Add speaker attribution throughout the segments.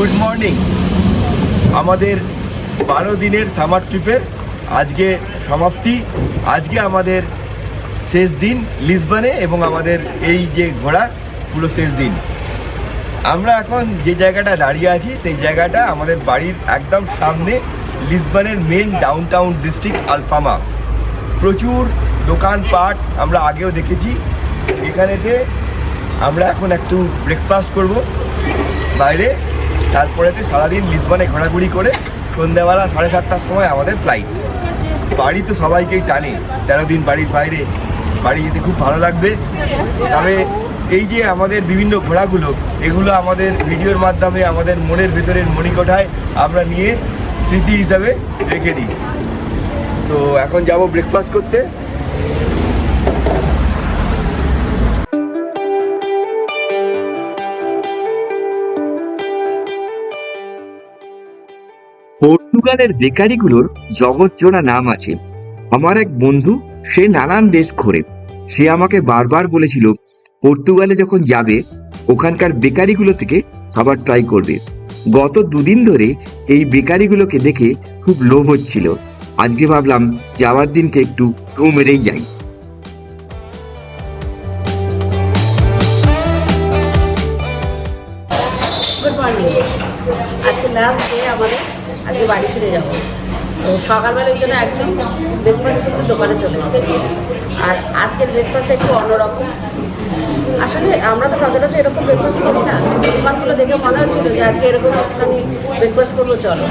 Speaker 1: Good morning আমাদের বারো দিনের সামার ট্রিপের আজকে সমাপ্তি। আজকে আমাদের শেষ দিন লিসবনে এবং আমাদের এই যে ঘোড়া পুরো শেষ দিন। আমরা এখন যে জায়গাটা দাঁড়িয়ে আছি, সেই জায়গাটা আমাদের বাড়ির একদম সামনে লিসবনের main down town district Alfama. প্রচুর দোকানপাট আমরা আগেও দেখেছি। এখানেতে আমরা এখন একটু ব্রেকফাস্ট করব। বাইরে তারপরেতে সারাদিন লিসবনে ঘোরাঘুরি করে সন্ধ্যাবেলা সাড়ে সাতটার সময় আমাদের ফ্লাইট বাড়ি তো সবাইকেই টানে, তেরো দিন বাড়ির বাইরে। বাড়ি যেতে খুব ভালো লাগবে। তবে এই যে আমাদের বিভিন্ন ঘোড়াগুলো, এগুলো আমাদের ভিডিওর মাধ্যমে আমাদের মনের ভেতরের মণিকোঠায় আমরা নিয়ে স্মৃতি হিসাবে রেখে দিই। তো এখন যাব ব্রেকফাস্ট করতে।
Speaker 2: পর্তুগালের বেকারিগুলোর জগৎজোড়া নাম আছে। আমার এক বন্ধু, সে নানান দেশ ঘোরে। সে আমাকে বারবার বলেছিল, পর্তুগালে যখন যাবে, ওখানকার বেকারিগুলো থেকে খাবার ট্রাই করবে। গত দুদিন ধরে এই বেকারিগুলোকে দেখে খুব লোভ হচ্ছিল। আজকে ভাবলাম, যাওয়ার দিনকে একটু টু মেরেই যাই।
Speaker 3: সকালবেলার জন্য একদম ব্রেকফাস্ট কিন্তু দোকানে চলে এসেছি আর আজকের ব্রেকফাস্টটা একটু অন্যরকম। আসলে আমরা তো সচরাচর এরকম ব্রেকফাস্ট করি না। দোকানগুলো দেখে মনে হচ্ছিল যে আজকে এরকম একটুখানি ব্রেকফাস্ট করব, চলো।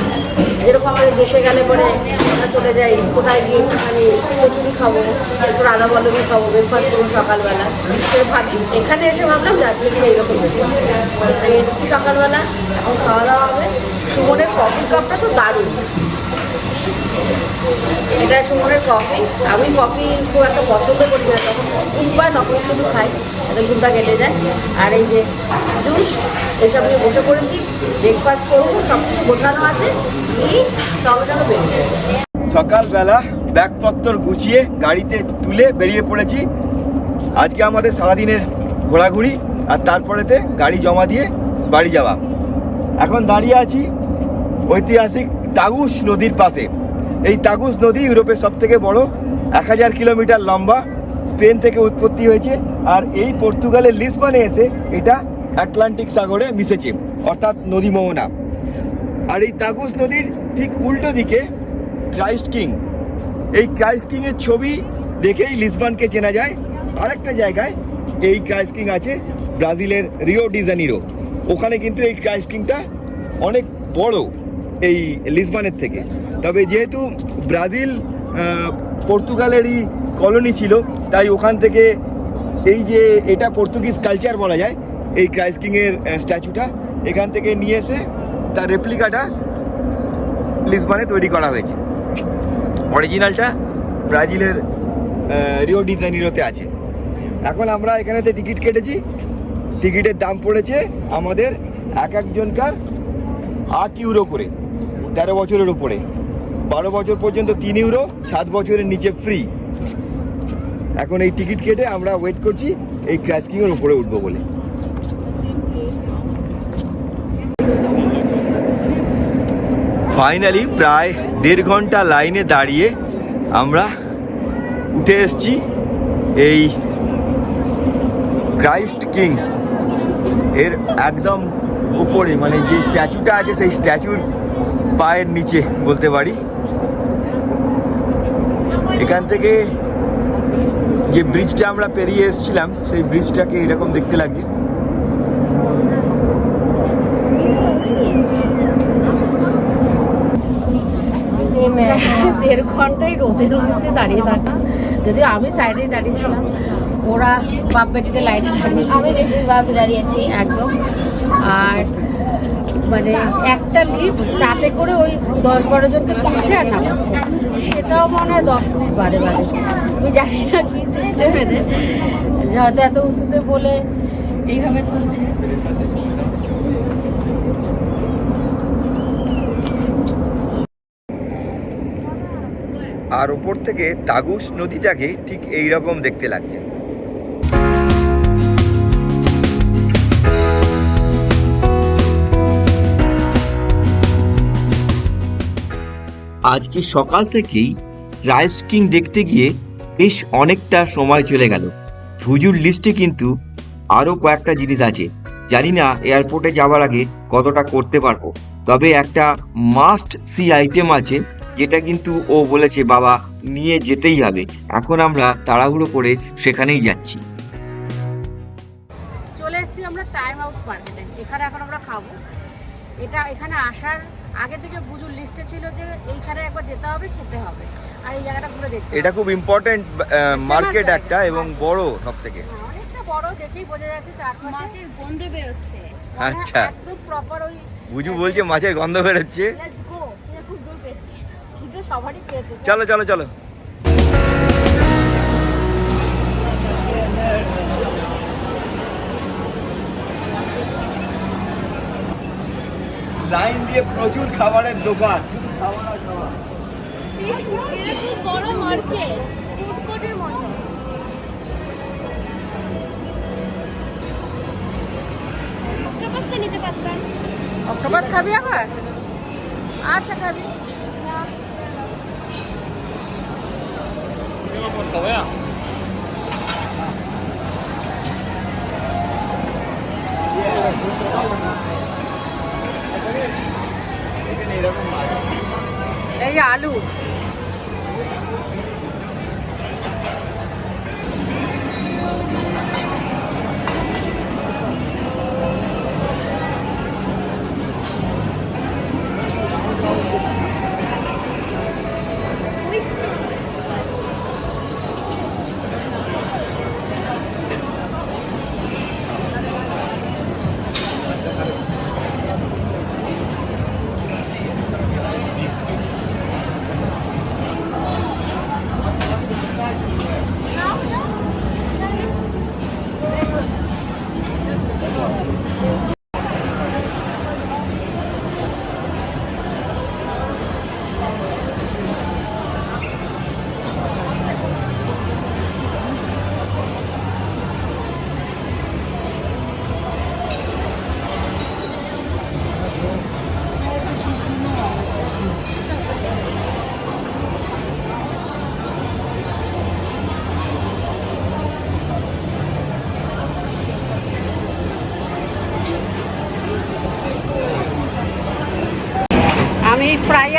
Speaker 3: যেরকম আমাদের দেশে গেলে পরে আমরা চলে যাই, কোথায় গিয়ে একটুখানি কচুরি খাব একটু রাধা বল্লভী খাব ব্রেকফাস্ট করব সকালবেলা। তো ভাবি এখানে এসে ভাবলাম যে আজকে কিনা এইরকম ব্রেকফাস্ট সকালবেলা, এখন খাওয়া দাওয়া হবে। সুমনের কফি কাপটা তো দারুণ। কফি আমি কফি খুব একটা পছন্দ করি না, তখন তখন শুধু খাই কেটে যায়। আর এই যে জুস এসব নিয়ে বসে পড়েছি ব্রেকফাস্ট করব, সব কিছু গোছানো আছে তবে যেন বেরিয়ে
Speaker 1: সকালবেলা ব্যাগপত্র গুছিয়ে গাড়িতে তুলে বেরিয়ে পড়েছি। আজকে আমাদের সারাদিনের ঘোরাঘুরি, আর তারপরেতে গাড়ি জমা দিয়ে বাড়ি যাওয়া। এখন দাঁড়িয়ে আছি ঐতিহাসিক টাগুস নদীর পাশে। এই টাগুস নদী ইউরোপের সব থেকে বড়, এক হাজার কিলোমিটার লম্বা, স্পেন থেকে উৎপত্তি হয়েছে, আর এই পর্তুগালের লিসবনে এসে এটা আটলান্টিক সাগরে মিশেছে, অর্থাৎ নদী মোহনা আর এই তাগুস নদীর ঠিক উল্টো দিকে ক্রাইস্ট কিং। এই ক্রাইস্ট কিং এর ছবি দেখেই লিসবনকে চেনা যায়। আরেকটা জায়গায় এই ক্রাইস্ট কিং আছে, ব্রাজিলের রিও ডিজানিরো ওখানে কিন্তু এই ক্রাইস্ট কিংটা অনেক বড় এই লিসবনের থেকে। তবে যেহেতু ব্রাজিল পর্তুগালেরই কলোনি ছিল, তাই ওখান থেকে এই যে এটা পর্তুগিজ কালচার বলা যায়, এই ক্রাইস্ট কিংয়ের স্ট্যাচুটা এখান থেকে নিয়ে এসে তার রেপ্লিকাটা লিসবনে তৈরি করা হয়েছে। অরিজিনালটা ব্রাজিলের রিও ডি জানিরোতে আছে। এখন আমরা এখানেতে টিকিট কেটেছি। টিকিটের দাম পড়েছে আমাদের এক একজনকার আট ইউরো করে, তেরো বছরের উপরে। বারো বছর পর্যন্ত তিন ইউরো সাত বছরের নিচে ফ্রি এখন এই টিকিট কেটে আমরা ওয়েট করছি, এই ক্র্যাচকিংয়ের উপরে উঠবো বলে। ফাইনালি প্রায় দেড় ঘণ্টা লাইনে দাঁড়িয়ে আমরা উঠে এসেছি এই ক্রাইস্ট কিং এর একদম উপরে মানে যে স্ট্যাচুটা আছে, সেই স্ট্যাচুর পায়ের নিচে বলতে পারি। এখান থেকে যে ব্রিজটা আমরা পেরিয়ে এসেছিলাম সেই ব্রিজটাকে এরকম দেখতে লাগছে।
Speaker 3: দেড় ঘন্টায় রোদের মধ্যে দাঁড়িয়ে থাকা। যদিও আমি সাইডে দাঁড়িয়েছিলাম ওরা বাপ বেটিতে লাইনে দাঁড়িয়েছিল।
Speaker 4: আমি বেশিরভাগ দাঁড়িয়েছি।
Speaker 3: একদম। আর মানে একটা লিফট তাতে করে ওই দশ বারো জনকে তুলছে আর নামাচ্ছে। সেটাও মনে হয় দশ মিনিট বাদে বাদে। আমি জানি না কি সিস্টেম এদের। হয়তো এত উঁচুতে বলে এইভাবে তুলছে।
Speaker 1: আর ওপর থেকে তাগুস নদীটাকে ঠিক এই রকম দেখতে লাগছে।
Speaker 2: আজকে সকাল থেকেই রাইস কিং দেখতে গিয়ে বেশ অনেকটা সময় চলে গেল। ফুজুর লিস্টে কিন্তু আরও কয়েকটা জিনিস আছে। জানি না এয়ারপোর্টে যাওয়ার আগে কতটা করতে পারব। তবে একটা মাস্ট সি আইটেম আছে, যেটা কিন্তু ও বলেছে, বাবা, নিয়ে যেতেই হবে। এখন আমরা তাড়াহুড়ো করে সেখানেই যাচ্ছি।
Speaker 3: চলে এসেছি আমরা টাইম আউট মার্কেটে এখানে এখন আমরা খাব। এটা এখানে আসার আগে থেকে বুঝুর লিস্টে ছিল যে এইখানে একবার যেতে হবে খেতে হবে। আর এই জায়গাটা ঘুরে দেখতে
Speaker 1: এটা। খুব ইম্পর্টেন্ট মার্কেট একটা এবং বড় সব থেকে।
Speaker 3: হ্যাঁ, অনেকটা বড় দেখেই বোঝা যাচ্ছে চারপাশে।
Speaker 4: মাছের গন্ধ বেরোচ্ছে।
Speaker 1: আচ্ছা।
Speaker 3: একদম প্রপার ওই
Speaker 1: বুঝু বলছে মাছের গন্ধ বেরোচ্ছে।
Speaker 4: লেটস গো খুব দূর পেয়েছি।
Speaker 3: বুঝে সবারই পেয়েছে।
Speaker 1: চলো চলো চলো। লাইন দিয়ে প্রচুর খাবারের দোকান।
Speaker 4: খুব
Speaker 3: অক্টোপাস খাবি আবার? আচ্ছা খাবি।
Speaker 1: এখানে
Speaker 3: এই যে আলু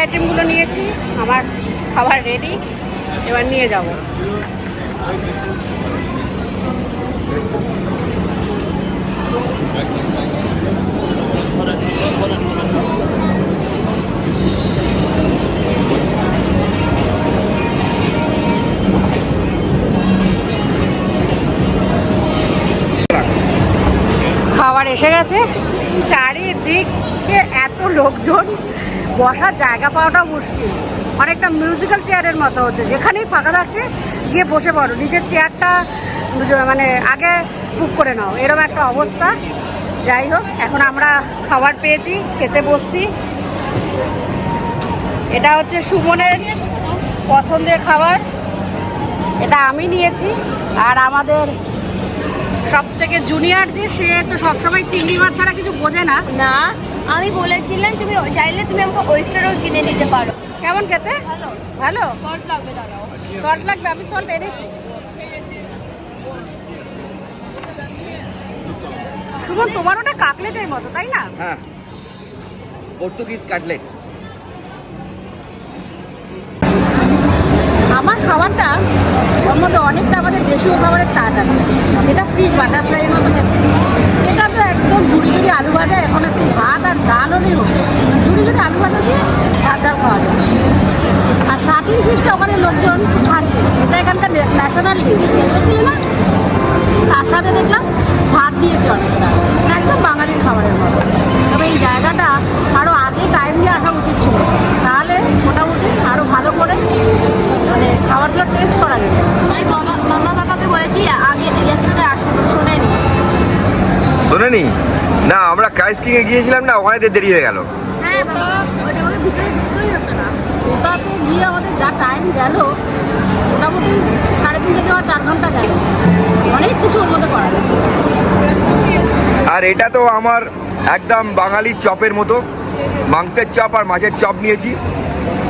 Speaker 3: আইটেমগুলো নিয়েছি আমার খাবার রেডি এবার নিয়ে যাব। খাবার এসে গেছে। চারিদিকে এত লোকজন। বসার জায়গা পাওয়াটা মুশকিল। অনেকটা মিউজিক্যাল চেয়ারের মতো হচ্ছে। যেখানেই ফাঁকা থাকছে, গিয়ে বসে পড়ো। নিজের চেয়ারটা মানে আগে বুক করে নাও। এরকম একটা অবস্থা। যাই হোক, এখন আমরা খাবার পেয়েছি, খেতে বসছি। এটা হচ্ছে সুমনের পছন্দের খাবার। এটা আমি নিয়েছি। আর আমাদের সব থেকে জুনিয়র যে, সে তো সবসময় চিংড়ি মাছ ছাড়া কিছু বোঝে না।
Speaker 4: না। আমি বলেছিলাম তুমি চাইলে তুমি আমাকে ওয়েস্টারও কিনে নিতে পারো।
Speaker 3: কেমন খেতে?
Speaker 4: ভালো।
Speaker 3: ভালো?
Speaker 4: শর্ট লাগবে দাঁড়াও।
Speaker 3: সল্ট লাগবে? আমি সল্ট এনেছি। সুমন তোমার ওটা কাকলেটের মতো তাই না?
Speaker 1: হ্যাঁ। পর্তুগিজ কাটলেট
Speaker 3: আমার খাবারটা ওর মধ্যে অনেকটা আমাদের দেশীয় খাবারের টাট আছে। এটা ফ্রিজ বাটারফ্লাইয়ের মতো খেতে। এটা তো একদম ঝুড়ি ঝুড়ি আলু ভাজা এখন একটু ভাত হলেই হোক ঝুড়ি ঝুড়ি আলু ভাজা দিয়ে ভাত ডাল খাওয়া যায়। আর শার্টিং ফিশটা ওখানে লোকজন খাচ্ছে এটা এখানকার ন্যাশনাল ডিশ ছিল না তার সাথে দেখলাম ভাত দিয়েছে অনেকটা একদম বাঙালির খাবারের মতো। তবে এই জায়গাটা
Speaker 1: এ গিয়েছিলাম না ওখানে দেরি হয়ে গেল।
Speaker 4: হ্যাঁ
Speaker 3: ওটাতে গিয়ে আমাদের যা টাইম গেল মোটামুটি সাড়ে তিন থেকে চার ঘণ্টা গেল। অনেক কিছু ওর মধ্যে করা যায়।
Speaker 1: আর এটা তো আমার একদম বাঙালির চপের মতো। মাংসের চপ আর মাছের চপ নিয়েছি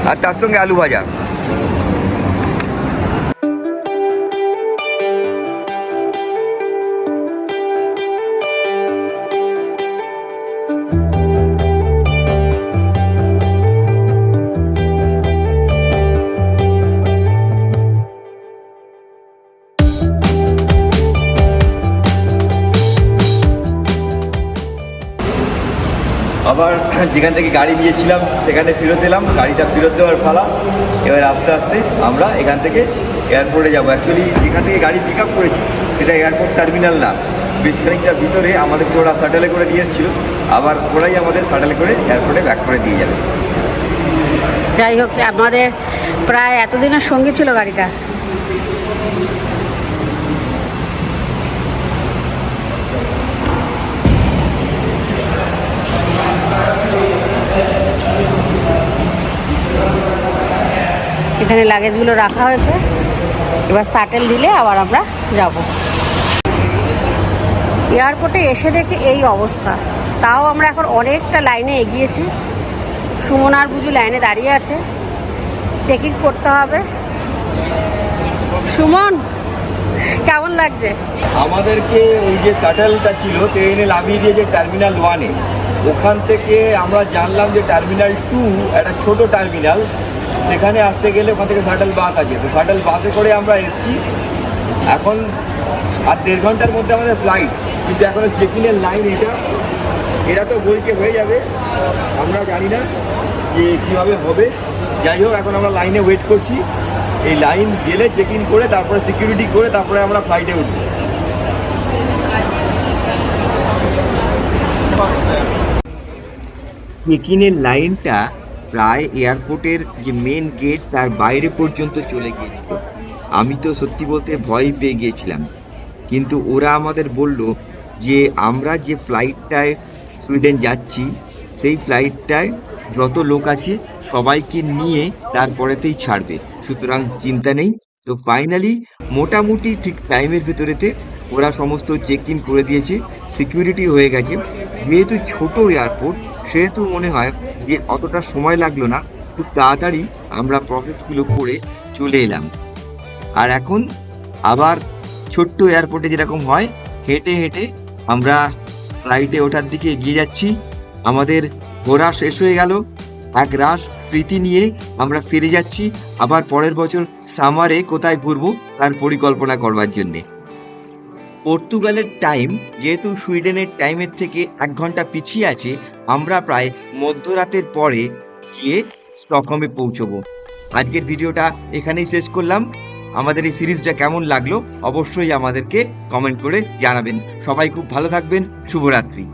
Speaker 5: আর তার সঙ্গে আলু ভাজা। আবার যেখান থেকে গাড়ি নিয়েছিলাম, সেখানে ফেরত এলাম। গাড়িটা ফেরত দেওয়ার ফালা এবার আস্তে আস্তে আমরা এখান থেকে এয়ারপোর্টে যাব। অ্যাকচুয়ালি যেখান থেকে গাড়ি পিক আপ করেছি, সেটা এয়ারপোর্ট টার্মিনাল না। বেশ খানিকটা ভিতরে আমাদেরকে ওরা শাটেলে করে দিয়ে এসেছিল। আবার ওরাই আমাদের শাটেলে করে এয়ারপোর্টে ব্যাক করে দিয়ে যাবে।
Speaker 3: যাই হোক, আমাদের প্রায় এতদিনের সঙ্গী ছিল গাড়িটা। এখানে লাগেজগুলো রাখা হয়েছে। এবার শাটেল দিলে আবার আমরা যাব। এয়ারপোর্টে এসে দেখি এই অবস্থা। তাও আমরা এখন অনেকটা লাইনে এগিয়েছি। সুমন আর বুঝু লাইনে দাঁড়িয়ে আছে। চেকিং করতে হবে। সুমন, কেমন লাগছে?
Speaker 5: আমাদেরকে ওই যে শাটেলটা ছিল, ট্রেনে নামিয়ে দিয়েছে টার্মিনাল ওয়ানে, ওখান থেকে আমরা জানলাম যে টার্মিনাল টু, একটা ছোট টার্মিনাল সেখানে আসতে গেলে ওখান থেকে শাটেল বাস আছে। তো শাটেল বাসে করে আমরা এসেছি। এখন আর দেড় ঘণ্টার মধ্যে আমাদের ফ্লাইট কিন্তু এখনও চেক ইনের লাইন এটা। এরা তো বলছে হয়ে যাবে। আমরা জানি না যে কীভাবে হবে। যাই হোক, এখন আমরা লাইনে ওয়েট করছি। এই লাইন গেলে চেক ইন করে, তারপরে সিকিউরিটি করে, তারপরে আমরা ফ্লাইটে উঠবো।
Speaker 1: চেকিনের লাইনটা প্রায় এয়ারপোর্টের যে মেন গেট তার বাইরে পর্যন্ত চলে গিয়েছিল। আমি তো সত্যি বলতে ভয় পেয়ে গিয়েছিলাম। কিন্তু ওরা আমাদের বলল যে আমরা যে ফ্লাইটটায় সুইডেন যাচ্ছি, সেই ফ্লাইটটায় যত লোক আছে সবাইকে নিয়ে তারপরেতেই ছাড়বে। সুতরাং চিন্তা নেই। তো ফাইনালি মোটামুটি ঠিক টাইমের ভেতরেতে ওরা সমস্ত চেক ইন করে দিয়েছে। সিকিউরিটি হয়ে গেছে। যেহেতু ছোট এয়ারপোর্ট সেহেতু মনে হয় যে অতটা সময় লাগল না, খুব তাড়াতাড়ি আমরা প্রসেসগুলো করে চলে এলাম। আর এখন আবার ছোট্ট এয়ারপোর্টে যেরকম হয়, হেঁটে হেঁটে আমরা ফ্লাইটে ওঠার দিকে এগিয়ে যাচ্ছি। আমাদের ঘোরা শেষ হয়ে গেল। এক রাস স্মৃতি নিয়ে আমরা ফিরে যাচ্ছি। আবার পরের বছর সামারে কোথায় ঘুরবো, তার পরিকল্পনা করবার জন্যে। পর্তুগালের টাইম, যেহেতু সুইডেনের টাইমের থেকে এক ঘণ্টা পিছিয়ে আছে, আমরা প্রায় মধ্যরাতের পরে গিয়ে স্টকহোমে পৌঁছবো। আজকের ভিডিওটা এখানেই শেষ করলাম। আমাদের এই সিরিজটা কেমন লাগল অবশ্যই আমাদেরকে কমেন্ট করে জানাবেন। সবাই খুব ভালো থাকবেন। শুভরাত্রি।